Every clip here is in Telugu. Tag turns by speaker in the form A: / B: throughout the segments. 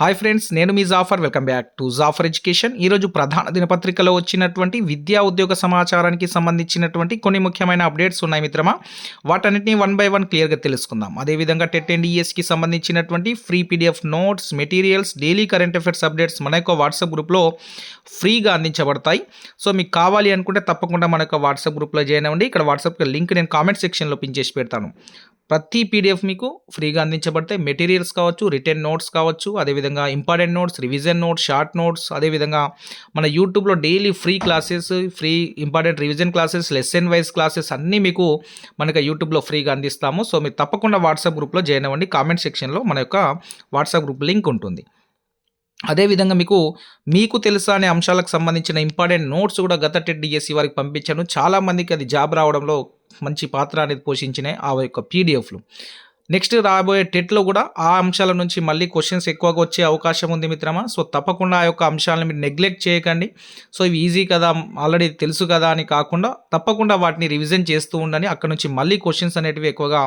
A: హాయ్ ఫ్రెండ్స్ నేను మీ Jaffar welcome back to Jaffar education ఈరోజు ప్రధాన దినపత్రికలో వచ్చినటువంటి విద్యా ఉద్యోగ సమాచారానికి సంబంధించినటువంటి కొన్ని ముఖ్యమైన అప్డేట్స్ ఉన్నాయి మిత్రమా. వాటన్నిటిని వన్ బై వన్ క్లియర్గా తెలుసుకుందాం. అదేవిధంగా టెట్ అండ్ ఈఎస్కి సంబంధించినటువంటి free PDF notes materials daily current affairs updates మన యొక్క వాట్సాప్ గ్రూప్లో ఫ్రీగా అందించబడతాయి. సో మీకు కావాలి అనుకుంటే తప్పకుండా మన యొక్క వాట్సాప్ గ్రూప్లో జాయిన్ అవ్వండి. ఇక్కడ వాట్సాప్ లింక్ నేను కామెంట్ సెక్షన్లో పిన్ చేసి పెడతాను. ప్రతి పీడిఎఫ్ మీకు ఫ్రీగా అందించబడతాయి. మెటీరియల్స్ కావచ్చు రిటర్న్ నోట్స్ కావచ్చు అదేవిధంగా important notes revision notes short notes అదేవిధంగా మన యూట్యూబ్లో daily free classes free important revision classes lesson wise classes అన్నీ మీకు మనకి యూట్యూబ్లో ఫ్రీగా అందిస్తాము. సో మీరు తప్పకుండా వాట్సాప్ గ్రూప్లో జాయిన్ అవ్వండి. కామెంట్ సెక్షన్లో మన యొక్క వాట్సాప్ గ్రూప్ లింక్ ఉంటుంది. అదేవిధంగా మీకు మీకు తెలుసా అనే అంశాలకు సంబంధించిన ఇంపార్టెంట్ నోట్స్ కూడా గత టెడ్ డిఎస్సి వారికి పంపించాను. చాలామందికి అది జాబ్ రావడంలో మంచి పాత్ర అనేది పోషించినాయి ఆ యొక్క పీడిఎఫ్లు. నెక్స్ట్ రాబోయే టెట్లో కూడా ఆ అంశాల నుంచి మళ్ళీ క్వశ్చన్స్ ఎక్కువగా వచ్చే అవకాశం ఉంది మిత్రమా. సో తప్పకుండా ఆ యొక్క అంశాలను మీరు నెగ్లెక్ట్ చేయకండి. సో ఇవి ఈజీ కదా ఆల్రెడీ తెలుసు కదా అని కాకుండా తప్పకుండా వాటిని రివిజన్ చేస్తూ ఉండని అక్కడ నుంచి మళ్ళీ క్వశ్చన్స్ అనేటివి ఎక్కువగా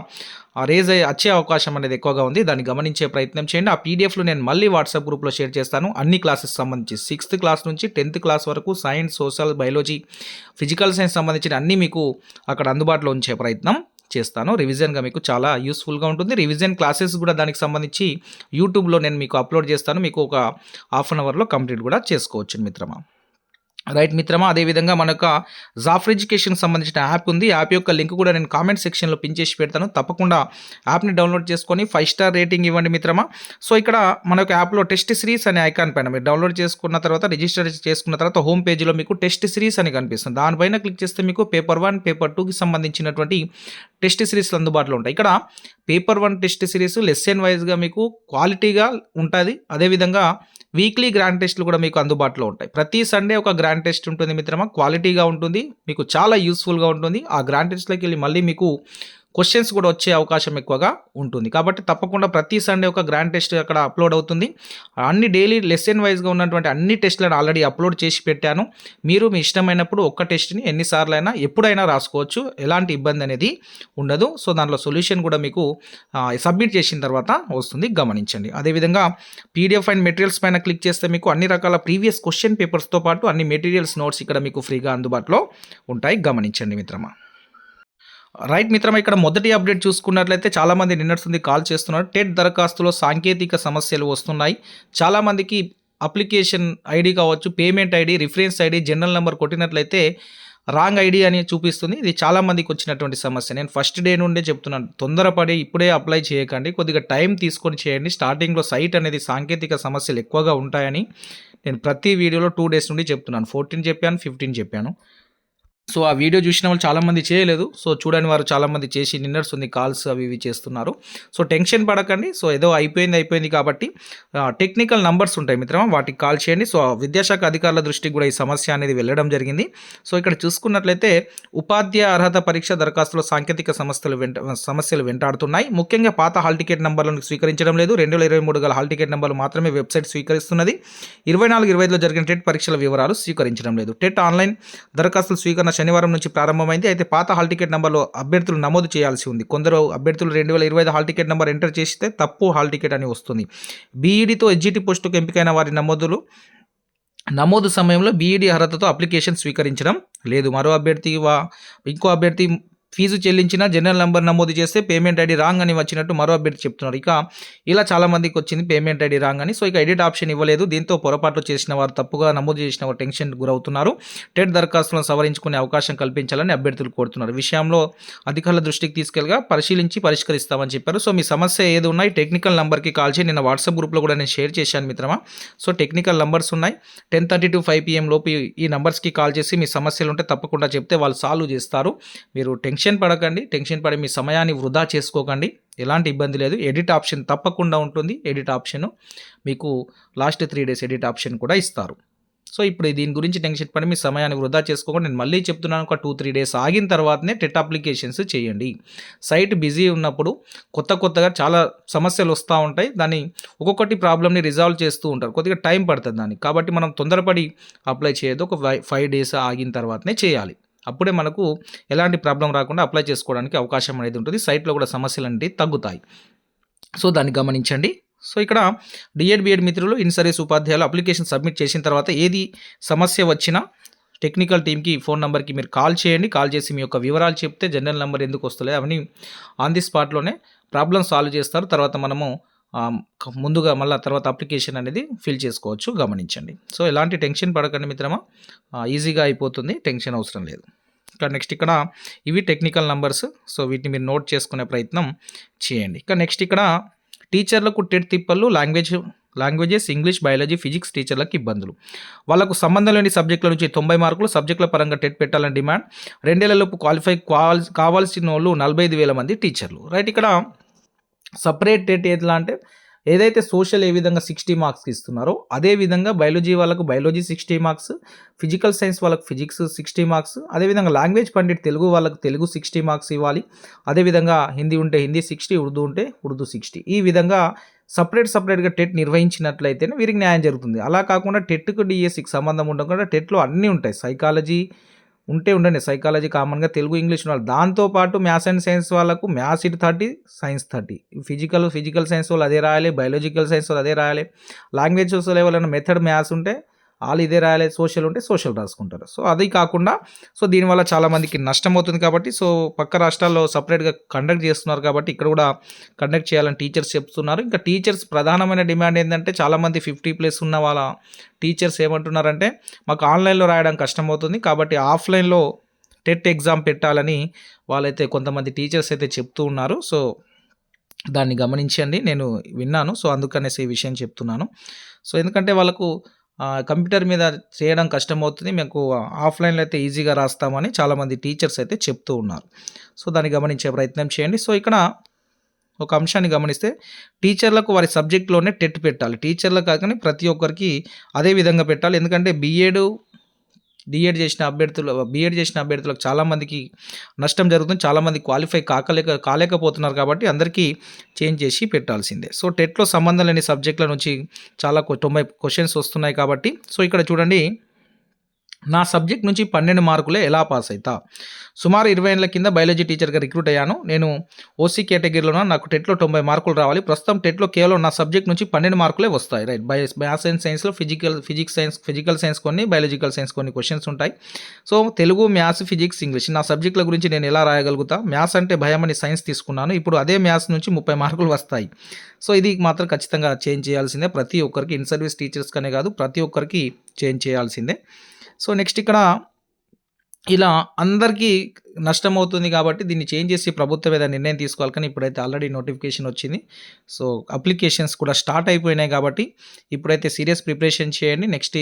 A: రేజ్ అయ్యి వచ్చే అవకాశం అనేది ఎక్కువగా ఉంది. దాన్ని గమనించే ప్రయత్నం చేయండి. ఆ పీడిఎఫ్లు నేను మళ్ళీ వాట్సాప్ గ్రూప్లో షేర్ చేస్తాను. అన్ని క్లాసెస్ సంబంధించి సిక్స్త్ క్లాస్ నుంచి టెన్త్ క్లాస్ వరకు science social biology physical science సంబంధించిన అన్నీ మీకు అక్కడ అందుబాటులో ఉంచే ప్రయత్నం. చేస్తాను. రివిజన్గా మీకు చాలా యూస్ఫుల్గా ఉంటుంది. రివిజన్ క్లాసెస్ కూడా దానికి సంబంధించి యూట్యూబ్లో నేను మీకు అప్లోడ్ చేస్తాను. మీకు ఒక హాఫ్ అన్ అవర్లో కంప్లీట్ కూడా చేసుకోవచ్చు మిత్రమా? రైట్ మిత్రమా అదేవిధంగా మన యొక్క జాఫర్ సంబంధించిన యాప్ ఉంది. యాప్ యొక్క లింక్ కూడా నేను కామెంట్ సెక్షన్లో పిన్ చేసి పెడతాను. తప్పకుండా యాప్ని డౌన్లోడ్ చేసుకొని ఫైవ్ స్టార్ రేటింగ్ ఇవ్వండి మిత్రమా. సో ఇక్కడ మన యొక్క యాప్లో టెస్ట్ సిరీస్ అనే ఐకాన్ పైన మీరు డౌన్లోడ్ చేసుకున్న తర్వాత రిజిస్టర్ చేసుకున్న తర్వాత హోమ్ పేజీలో మీకు టెస్ట్ సిరీస్ అని కనిపిస్తుంది. దానిపైన క్లిక్ చేస్తే మీకు పేపర్ వన్ పేపర్ టూకి సంబంధించినటువంటి టెస్ట్ సిరీస్లు అందుబాటులో ఉంటాయి. ఇక్కడ paper one test series lesson వైజ్గా మీకు క్వాలిటీగా ఉంటుంది. అదేవిధంగా వీక్లీ గ్రాండ్ టెస్ట్లు కూడా మీకు అందుబాటులో ఉంటాయి. ప్రతి సండే ఒక గ్రాండ్ టెస్ట్ ఉంటుంది మిత్రమా. క్వాలిటీగా ఉంటుంది. మీకు చాలా యూస్ఫుల్గా ఉంటుంది. ఆ గ్రాండ్ టెస్ట్లోకి వెళ్ళి మళ్ళీ మీకు క్వశ్చన్స్ కూడా వచ్చే అవకాశం ఎక్కువగా ఉంటుంది. కాబట్టి తప్పకుండా ప్రతి సండే ఒక గ్రాండ్ టెస్ట్ అక్కడ అప్లోడ్ అవుతుంది. అన్ని డైలీ లెసన్ వైజ్గా ఉన్నటువంటి అన్ని టెస్ట్లను ఆల్రెడీ అప్లోడ్ చేసి పెట్టాను. మీరు మీ ఇష్టమైనప్పుడు ఒక్క టెస్ట్ని ఎన్నిసార్లు అయినా ఎప్పుడైనా రాసుకోవచ్చు. ఎలాంటి ఇబ్బంది అనేది ఉండదు. సో దాంట్లో సొల్యూషన్ కూడా మీకు సబ్మిట్ చేసిన తర్వాత వస్తుంది. గమనించండి. అదేవిధంగా పీడిఎఫ్ అండ్ మెటీరియల్స్ పైన క్లిక్ చేస్తే మీకు అన్ని రకాల ప్రీవియస్ క్వశ్చన్ పేపర్స్తో పాటు అన్ని మెటీరియల్స్ నోట్స్ ఇక్కడ మీకు ఫ్రీగా అందుబాటులో ఉంటాయి. గమనించండి మిత్రమా. రైట్ మిత్రమా ఇక్కడ మొదటి అప్డేట్ చూసుకున్నట్లయితే చాలామంది నిన్నట్టుంది కాల్ చేస్తున్నారు. టెట్ దరఖాస్తులో సాంకేతిక సమస్యలు వస్తున్నాయి. చాలామందికి అప్లికేషన్ ఐడి కావచ్చు payment ID reference ID general number కొట్టినట్లయితే wrong ID అని చూపిస్తుంది. ఇది చాలామందికి వచ్చినటువంటి సమస్య. నేను ఫస్ట్ డే నుండే చెప్తున్నాను. తొందరపడి ఇప్పుడే అప్లై చేయకండి. కొద్దిగా టైం తీసుకొని చేయండి. స్టార్టింగ్లో సైట్ అనేది సాంకేతిక సమస్యలు ఎక్కువగా ఉంటాయని నేను ప్రతి వీడియోలో టూ డేస్ నుండి చెప్తున్నాను. ఫోర్టీన్ చెప్పాను ఫిఫ్టీన్ చెప్పాను. సో ఆ వీడియో చూసిన వాళ్ళు చాలామంది చేయలేదు. సో చూడని వారు చాలామంది చేసి నిన్నర్స్ ఉంది కాల్స్ అవి ఇవి చేస్తున్నారు. సో టెన్షన్ పడకండి. సో ఏదో అయిపోయింది అయిపోయింది కాబట్టి టెక్నికల్ నంబర్స్ ఉంటాయి మిత్రమా వాటికి కాల్ చేయండి. సో విద్యాశాఖ అధికారుల దృష్టికి కూడా ఈ సమస్య అనేది వెళ్ళడం జరిగింది. సో ఇక్కడ చూసుకున్నట్లయితే ఉపాధ్యాయ అర్హత పరీక్ష దరఖాస్తులో సాంకేతిక సమస్యలు వెంట సమస్యలు వెంటాడుతున్నాయి. ముఖ్యంగా పాత హాల్ టికెట్ నంబర్లను స్వీకరించడం లేదు. రెండు వేల ఇరవై మూడు గల హాల్ టికెట్ నంబర్లు మాత్రమే వెబ్సైట్ స్వీకరిస్తున్నది. ఇరవై నాలుగు ఇరవై ఐదులో జరిగిన టెట్ పరీక్షల వివరాలు స్వీకరించడం లేదు. టెట్ ఆన్లైన్ దరఖాస్తుల స్వీకరణ శనివారం నుంచి ప్రారంభమైంది. అయితే పాత హాల్ టికెట్ నెంబర్లో అభ్యర్థులు నమోదు చేయాల్సి ఉంది. కొందరు అభ్యర్థులు రెండు వేల ఇరవై ఐదు హాల్ టికెట్ నెంబర్ ఎంటర్ చేస్తే తప్పు హాల్ టికెట్ అని వస్తుంది. బీఈడీతో ఎస్జిటి పోస్టుకు ఎంపికైన వారి నమోదులు నమోదు సమయంలో బీఈడీ అర్హతతో అప్లికేషన్ స్వీకరించడం లేదు. మరో అభ్యర్థి వా ఇంకో అభ్యర్థి ఫీజు చెల్లించిన జనరల్ నెంబర్ నమోదు చేస్తే పేమెంట్ ఐడి రాంగ్ అని వచ్చినట్టు మరో అభ్యర్థి చెప్తున్నారు. ఇక ఇలా చాలామందికి వచ్చింది పేమెంట్ ఐడి రాంగ్ అని సో ఇక ఎడిట్ ఆప్షన్ ఇవ్వలేదు. దీంతో పొరపాట్లు చేసిన వారు తప్పుగా నమోదు చేసిన వారు టెన్షన్ గురవుతున్నారు. టెట్ దరఖాస్తులను సవరించుకునే అవకాశం కల్పించాలని అభ్యర్థులు కోరుతున్నారు. విషయంలో అధికారుల దృష్టికి తీసుకెళ్ళగా పరిశీలించి పరిష్కరిస్తామని చెప్పారు. సో మీ సమస్య ఏది ఉన్నాయి టెక్నికల్ నెంబర్కి కాల్ చేసి నేను వాట్సాప్ గ్రూప్లో కూడా నేను షేర్ చేశాను మిత్రమా. సో టెక్నికల్ నెంబర్స్ ఉన్నాయి. Ten thirty to five PM లోపు ఈ నెంబర్స్కి కాల్ చేసి మీ సమస్యలు ఉంటే తప్పకుండా చెప్తే వాళ్ళు సాల్వ్ చేస్తారు. మీరు టెన్షన్ టెన్షన్ పడకండి టెన్షన్ పడి మీ సమయాన్ని వృధా చేసుకోకండి. ఎలాంటి ఇబ్బంది లేదు. ఎడిట్ ఆప్షన్ తప్పకుండా ఉంటుంది. ఎడిట్ ఆప్షన్ మీకు last three days edit option కూడా ఇస్తారు. సో ఇప్పుడు దీని గురించి టెన్షన్ పడి మీ సమయాన్ని వృధా చేసుకోకుండా. నేను మళ్ళీ చెప్తున్నాను ఒక టూ త్రీ డేస్ ఆగిన తర్వాతనే టెట్ అప్లికేషన్స్ చేయండి. సైట్ బిజీ ఉన్నప్పుడు కొత్త కొత్తగా చాలా సమస్యలు వస్తూ ఉంటాయి. దాన్ని ఒక్కొక్కటి ప్రాబ్లమ్ని రిజాల్వ్ చేస్తూ ఉంటారు. కొద్దిగా టైం పడుతుంది దానికి. కాబట్టి మనం తొందరపడి అప్లై చేయదు ఒక ఫైవ్ డేస్ ఆగిన తర్వాతనే చేయాలి. అప్పుడే మనకు ఎలాంటి ప్రాబ్లం రాకుండా అప్లై చేసుకోవడానికి అవకాశం అనేది ఉంటుంది. సైట్లో కూడా సమస్యలు అనేవి తగ్గుతాయి. సో దాన్ని గమనించండి. సో ఇక్కడ డిఎడ్ బిఎడ్ మిత్రులు ఇన్ సర్వీస్ ఉపాధ్యాయులు అప్లికేషన్ సబ్మిట్ చేసిన తర్వాత ఏది సమస్య వచ్చినా టెక్నికల్ టీమ్కి ఫోన్ నెంబర్కి మీరు కాల్ చేయండి. కాల్ చేసి మీ యొక్క వివరాలు చెప్తే జనరల్ నెంబర్ ఎందుకు వస్తలేదు అవన్నీ ఆన్ ది స్పాట్లోనే ప్రాబ్లమ్ సాల్వ్ చేస్తారు. తర్వాత మనము ముందుగా మళ్ళీ తర్వాత అప్లికేషన్ అనేది ఫిల్ చేసుకోవచ్చు గమనించండి. సో ఎలాంటి టెన్షన్ పడకండి మిత్రమా. ఈజీగా అయిపోతుంది టెన్షన్ అవసరం లేదు. ఇక నెక్స్ట్ ఇక్కడ ఇవి టెక్నికల్ నంబర్స్ సో వీటిని మీరు నోట్ చేసుకునే ప్రయత్నం చేయండి. ఇక నెక్స్ట్ ఇక్కడ టీచర్లకు టెట్ తిప్పలు language languages English biology physics టీచర్లకు ఇబ్బందులు. వాళ్ళకు సంబంధం లేని సబ్జెక్టుల నుంచి తొంభై మార్కులు సబ్జెక్టుల పరంగా టెట్ పెట్టాలని డిమాండ్. రెండేళ్ళలోపు క్వాలిఫై కావాల్సిన వాళ్ళు నలభై ఐదు వేల మంది టీచర్లు. రైట్ ఇక్కడ సపరేట్ టెట్ ఎట్లా అంటే ఏదైతే సోషల్ ఏ విధంగా సిక్స్టీ మార్క్స్కి ఇస్తున్నారో అదే విధంగా బయాలజీ వాళ్ళకు biology sixty marks physical science వాళ్ళకు ఫిజిక్స్ సిక్స్టీ మార్క్స్ అదేవిధంగా లాంగ్వేజ్ పండిట్ తెలుగు వాళ్ళకు తెలుగు సిక్స్టీ మార్క్స్ ఇవ్వాలి. అదేవిధంగా హిందీ ఉంటే హిందీ సిక్స్టీ ఉర్దూ ఉంటే ఉర్దూ సిక్స్టీ. ఈ విధంగా సపరేట్ సపరేట్గా టెట్ నిర్వహించినట్లయితేనే వీరికి న్యాయం జరుగుతుంది. అలా కాకుండా టెట్కు డిఎస్సికి సంబంధం ఉండకుండా టెట్లో అన్నీ ఉంటాయి. సైకాలజీ ఉంటే ఉండండి సైకాలజీ కామన్గా తెలుగు ఇంగ్లీష్ వాళ్ళు దాంతోపాటు మ్యాథ్స్ అండ్ సైన్స్ వాళ్ళకు మ్యాథ్స్ ఇటు thirty science thirty physical physical science వాళ్ళు అదే రాయాలి బయాలజికల్ సైన్స్ వాళ్ళు అదే రాయాలి. లాంగ్వేజ్ లెవెల్ మెథడ్ మ్యాథ్స్ ఉంటే వాళ్ళు ఇదే రాయాలి సోషల్ ఉంటే సోషల్ రాసుకుంటారు. సో అది కాకుండా సో దీనివల్ల చాలామందికి నష్టం అవుతుంది కాబట్టి సో పక్క రాష్ట్రాల్లో సపరేట్గా కండక్ట్ చేస్తున్నారు కాబట్టి ఇక్కడ కూడా కండక్ట్ చేయాలని టీచర్స్ చెప్తున్నారు. ఇంకా టీచర్స్ ప్రధానమైన డిమాండ్ ఏంటంటే చాలామంది ఫిఫ్టీ ప్లస్ ఉన్న వాళ్ళ టీచర్స్ ఏమంటున్నారంటే మాకు ఆన్లైన్లో రాయడం కష్టమవుతుంది కాబట్టి ఆఫ్లైన్లో టెట్ ఎగ్జామ్ పెట్టాలని వాళ్ళైతే కొంతమంది టీచర్స్ అయితే చెప్తూ ఉన్నారు. సో దాన్ని గమనించండి. నేను విన్నాను. సో అందుకనేసి ఈ విషయం చెప్తున్నాను. సో ఎందుకంటే వాళ్ళకు కంప్యూటర్ మీద చేయడం కష్టమవుతుంది. మీకు ఆఫ్లైన్లో అయితే ఈజీగా రాస్తామని చాలామంది టీచర్స్ అయితే చెప్తూ ఉన్నారు. సో దాన్ని గమనించే ప్రయత్నం చేయండి. సో ఇక్కడ ఒక అంశాన్ని గమనిస్తే టీచర్లకు వారి సబ్జెక్ట్లోనే టెట్ పెట్టాలి. టీచర్లకు కాకని ప్రతి ఒక్కరికి అదే విధంగా పెట్టాలి. ఎందుకంటే బీఏడు డిఎడ్ చేసిన అభ్యర్థులు బీఎడ్ చేసిన అభ్యర్థులకు చాలామందికి నష్టం జరుగుతుంది. చాలామంది క్వాలిఫై కాకలేక కాలేకపోతున్నారు కాబట్టి అందరికీ చేంజ్ చేసి పెట్టాల్సిందే. సో టెట్లో సంబంధం లేని సబ్జెక్టుల నుంచి చాలా తొంభై క్వశ్చన్స్ వస్తున్నాయి కాబట్టి సో ఇక్కడ చూడండి. నా సబ్జెక్ట్ నుంచి పన్నెండు మార్కులే ఎలా పాస్ అవుతా సుమారు ఇరవై ఏళ్ళ కింద బయాలజీ టీచర్గా రిక్రూట్ అయ్యాను. నేను ఓసీ కేటగిరీలో నాకు టెట్లో తొంభై మార్కులు రావాలి. ప్రస్తుతం టెట్లో కేవలం నా సబ్జెక్ట్ నుంచి పన్నెండు మార్కులే వస్తాయి. రైట్. బయ మ్యాథ్స్ అండ్ సైన్స్లో physical physics science physical science కొన్ని బయాలజికల్ సైన్స్ కొన్ని క్వశ్చన్స్ ఉంటాయి. So Telugu maths physics English నా సబ్జెక్టుల గురించి నేను ఎలా రాయగలుగుతా? మ్యాథ్స్ అంటే భయం అని సైన్స్ తీసుకున్నాను. ఇప్పుడు అదే మ్యాథ్స్ నుంచి ముప్పై మార్కులు వస్తాయి. సో ఇది మాత్రం ఖచ్చితంగా చేంజ్ చేయాల్సిందే. ప్రతి ఒక్కరికి ఇన్ సర్వీస్ టీచర్స్కనే కాదు ప్రతి ఒక్కరికి చేంజ్ చేయాల్సిందే. సో నెక్స్ట్ ఇక్కడ ఇలా అందరికీ నష్టం అవుతుంది కాబట్టి దీన్ని చేంజ్ చేసి ప్రభుత్వం ఏదైనా నిర్ణయం తీసుకోవాలి. కానీ ఇప్పుడైతే ఆల్రెడీ నోటిఫికేషన్ వచ్చింది. సో అప్లికేషన్స్ కూడా స్టార్ట్ అయిపోయినాయి కాబట్టి ఇప్పుడైతే సీరియస్ ప్రిపరేషన్ చేయండి. నెక్స్ట్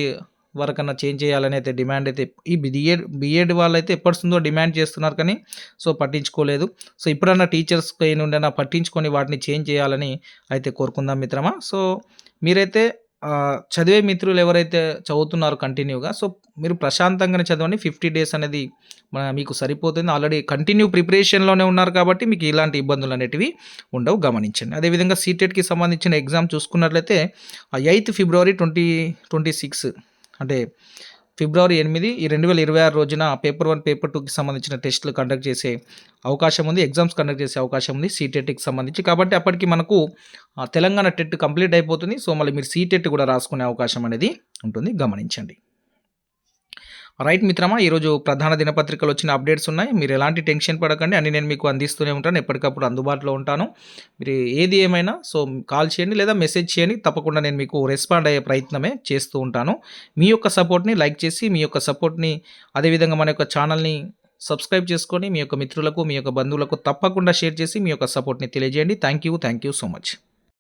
A: వరకన్నా చేంజ్ చేయాలని అయితే డిమాండ్ అయితే ఈ బిఎడ్ బిఎడ్ అయితే ఎప్పటిస్తుందో డిమాండ్ చేస్తున్నారు కానీ సో పట్టించుకోలేదు. సో ఇప్పుడన్నా టీచర్స్ నుండి పట్టించుకొని వాటిని చేంజ్ చేయాలని అయితే కోరుకుందాం మిత్రమా. సో మీరైతే చదివే మిత్రులు ఎవరైతే చదువుతున్నారో కంటిన్యూగా సో మీరు ప్రశాంతంగానే చదవండి. ఫిఫ్టీ డేస్ అనేది మన మీకు సరిపోతుంది. ఆల్రెడీ కంటిన్యూ ప్రిపరేషన్లోనే ఉన్నారు కాబట్టి మీకు ఇలాంటి ఇబ్బందులు అనేటివి ఉండవు. గమనించండి. అదేవిధంగా సీటెట్కి సంబంధించిన ఎగ్జామ్ చూసుకున్నట్లయితే eighth February twenty twenty six అంటే ఫిబ్రవరి ఎనిమిది ఈ రెండు వేల ఇరవై ఆరు రోజున పేపర్ వన్ పేపర్ టూకి సంబంధించిన టెస్టులు కండక్ట్ చేసే అవకాశం ఉంది ఎగ్జామ్స్ కండక్ట్ చేసే అవకాశం ఉంది సీటెట్కి సంబంధించి. కాబట్టి అప్పటికి మనకు తెలంగాణ టెట్ కంప్లీట్ అయిపోతుంది. సో మళ్ళీ మీరు సీటెట్ కూడా రాసుకునే అవకాశం అనేది ఉంటుంది. గమనించండి. రైట్ మిత్రమా ఈరోజు ప్రధాన దినపత్రికలు వచ్చిన అప్డేట్స్ ఉన్నాయి. మీరు ఎలాంటి టెన్షన్ పడకండి. అన్ని నేను మీకు అందిస్తూనే ఉంటాను. ఎప్పటికప్పుడు అందుబాటులో ఉంటాను. మీరు ఏది ఏమైనా సో కాల్ చేయండి లేదా మెసేజ్ చేయండి. తప్పకుండా నేను మీకు రెస్పాండ్ అయ్యే ప్రయత్నమే చేస్తూ ఉంటాను. మీ యొక్క సపోర్ట్ని లైక్ చేసి మీ యొక్క సపోర్ట్ని అదేవిధంగా మన యొక్క ఛానల్ని సబ్స్క్రైబ్ చేసుకొని మీ యొక్క మిత్రులకు మీ యొక్క బంధువులకు తప్పకుండా షేర్ చేసి మీ యొక్క సపోర్ట్ని తెలియజేయండి. Thank you. Thank you so much.